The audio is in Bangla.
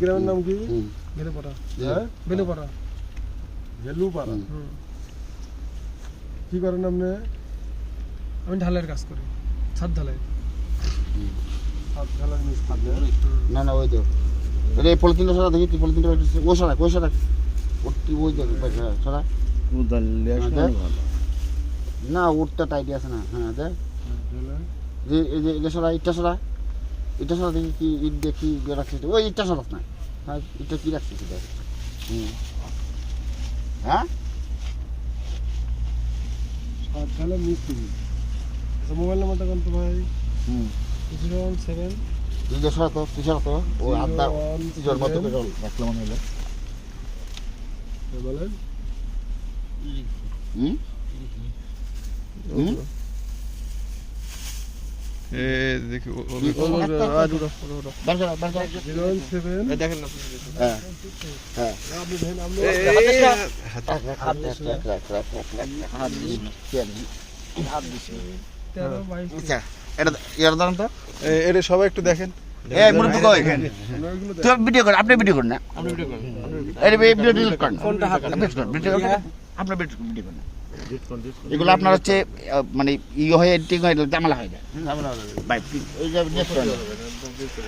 গ্রামের নাম কি? হুম। হ্যাঁ? বেলুপাড়া। ভেলুপাড়া কি করেন আপনি? আমি ঢালের কাজ করি ছাদ ঢালাই। হাত খেলার না? না ওই তো। আরে পলিথিনটা সরা দেখি তুই পলিথিনটা ও সরা তুই ওই দেখ। সরা না ওরটা টাইট আছে না। হ্যাঁ দেখ। এই যে এটা সরা ইটটা সরা ইটটা সরা দেখি কি ইট দেখি ইয়ে রাখছিস ওই ইটটা সরাস না হ্যাঁ ইটটা কি রাখছিস এটা হুম। হ্যাঁ? মিস্ত্রি। আচ্ছা মোবাইল নাম্বারটা কোন তো ভাই? হুম। Zero one seven. তুই যে সরা তো তুই সরা তো ও আড্ডা তিজোর মতো করে রাখলাম বলেন। হুম? হুম? এটা সবাই একটু দেখেন। ভিডিও করেন আপনি ভিডিও করেন না। আপনি ভিডিও করেন। আপনি ভিডিও করেন। এগুলো আপনার হচ্ছে মানে ইয়ে হয়ে টিং হয়ে ঝামেলা হয় না ঝামেলা হয়